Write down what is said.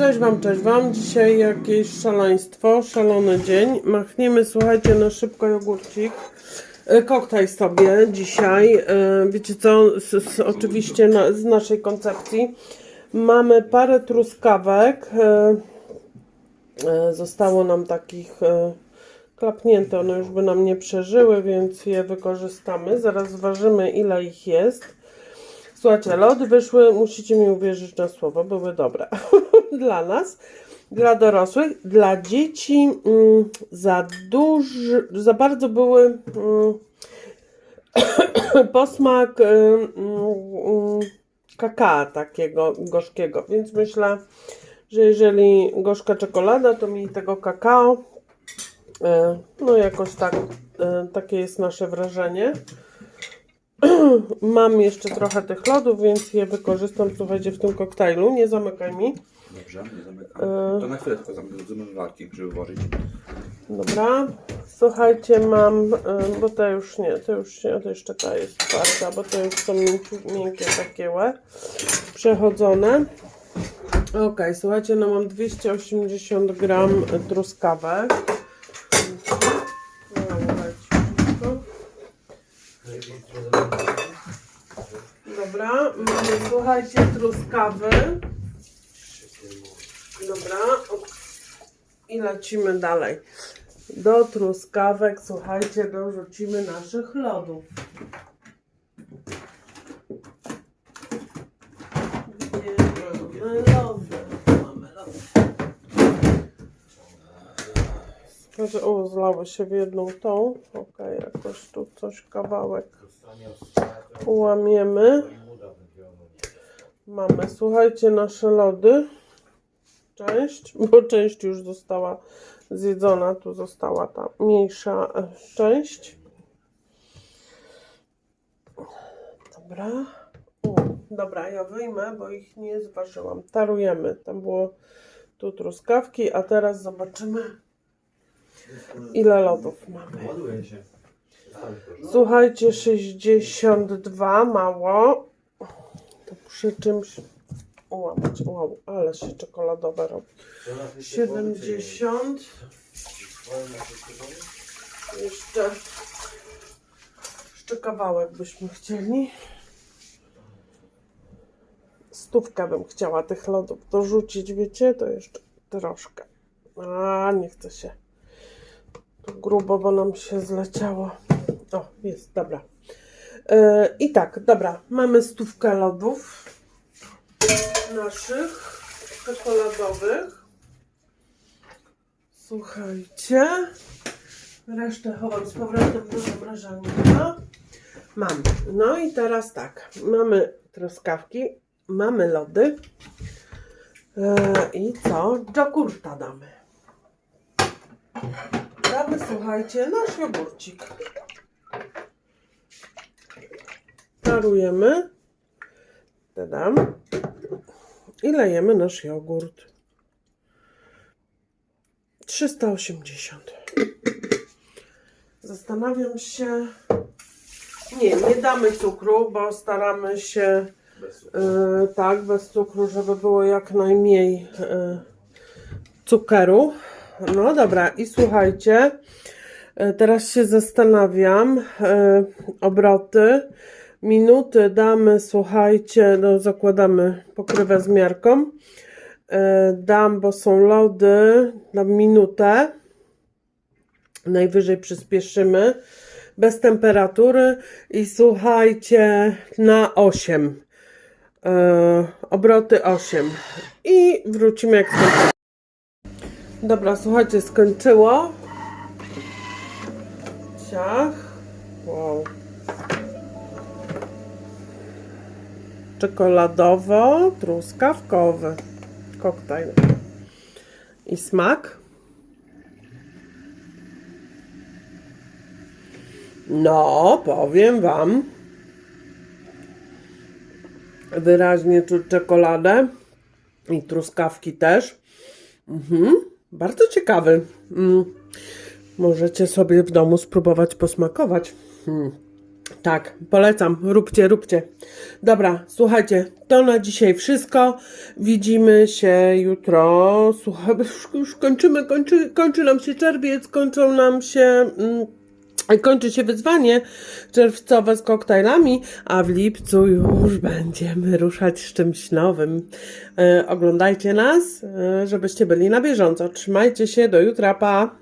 Cześć Wam, cześć Wam. Dzisiaj jakieś szaleństwo, szalony dzień. Machniemy, słuchajcie, na szybko jogurcik. E, Koktajl sobie dzisiaj. E, Wiecie co, z, z, oczywiście na, z naszej koncepcji. Mamy parę truskawek. E, Zostało nam takich klapnięte, one już by nam nie przeżyły, więc je wykorzystamy. Zaraz zważymy ile ich jest. Słuchajcie, lody wyszły, musicie mi uwierzyć na słowo, były dobre. dla nas, dla dorosłych, dla dzieci mm, za duży, za bardzo były mm, posmak mm, mm, kakao takiego gorzkiego, więc myślę, że jeżeli gorzka czekolada, to mi tego kakao, e, no jakoś tak, e, takie jest nasze wrażenie. Mam jeszcze trochę tych lodów, więc je wykorzystam, słuchajcie, w tym koktajlu. Nie zamykaj mi. Dobrze, nie zamykam. To na chwilę tylko zamykam zmywarki, żeby włożyć. Dobra. Słuchajcie, mam, y, bo to już nie, to już nie, to jeszcze ta jest twarda, bo to już są miękkie, miękkie takie łe, przechodzone. Ok, słuchajcie, no mam 280 gram truskawek. Dobra, mamy, słuchajcie, truskawy. Dobra, i lecimy dalej. Do truskawek, słuchajcie, dorzucimy naszych lodów. Gdzie mamy lody? Mamy lody. Słuchajcie, o, zlały się w jedną tą. Ok, jakoś tu coś, kawałek ułamiemy. Mamy, słuchajcie, nasze lody część, bo część już została zjedzona, tu została ta mniejsza e, część. Dobra. U, dobra, ja wyjmę, bo ich nie zważyłam. Tarujemy. Tam było tu truskawki, a teraz zobaczymy ile lodów mamy. Słuchajcie, 62 mało. To przy czymś ułamać. Wow, ale się czekoladowe robi. 70. Jeszcze, jeszcze kawałek byśmy chcieli. Stówkę bym chciała tych lodów dorzucić, wiecie? To jeszcze troszkę. A, nie chce się. To grubo, bo nam się zleciało. O, jest, dobra. I tak, dobra, mamy stówkę lodów naszych czekoladowych. Słuchajcie. Resztę chowam z powrotem do zamrażalnika. Mam. No i teraz tak. Mamy truskawki, mamy lody. E, I co? Jogurta damy. Damy, słuchajcie, nasz jogurcik. Parujemy. Dodam. I lejemy nasz jogurt. 380. Zastanawiam się. Nie, nie damy cukru, bo staramy się e, tak, bez cukru, żeby było jak najmniej e, cukeru. No dobra, i słuchajcie, e, teraz się zastanawiam. E, obroty. Minuty damy, słuchajcie, no zakładamy pokrywę z miarką. E, dam, bo są lody, dam minutę. Najwyżej przyspieszymy. Bez temperatury i słuchajcie, na 8. E, obroty 8. I wrócimy jak skończymy. Dobra, słuchajcie, skończyło. Ciach. Wow. Czekoladowo-truskawkowy koktajl. I smak? No, powiem Wam. Wyraźnie czuć czekoladę i truskawki też. Mhm, bardzo ciekawy. Mm. Możecie sobie w domu spróbować posmakować. Hmm. Tak, polecam. Róbcie, róbcie. Dobra, słuchajcie, to na dzisiaj wszystko. Widzimy się jutro. Słuchaj, już, kończymy, kończy, kończy nam się czerwiec, kończą nam się. Mm, Kończy się wyzwanie czerwcowe z koktajlami, a w lipcu już będziemy ruszać z czymś nowym. E, oglądajcie nas, e, żebyście byli na bieżąco. Trzymajcie się, do jutra, pa!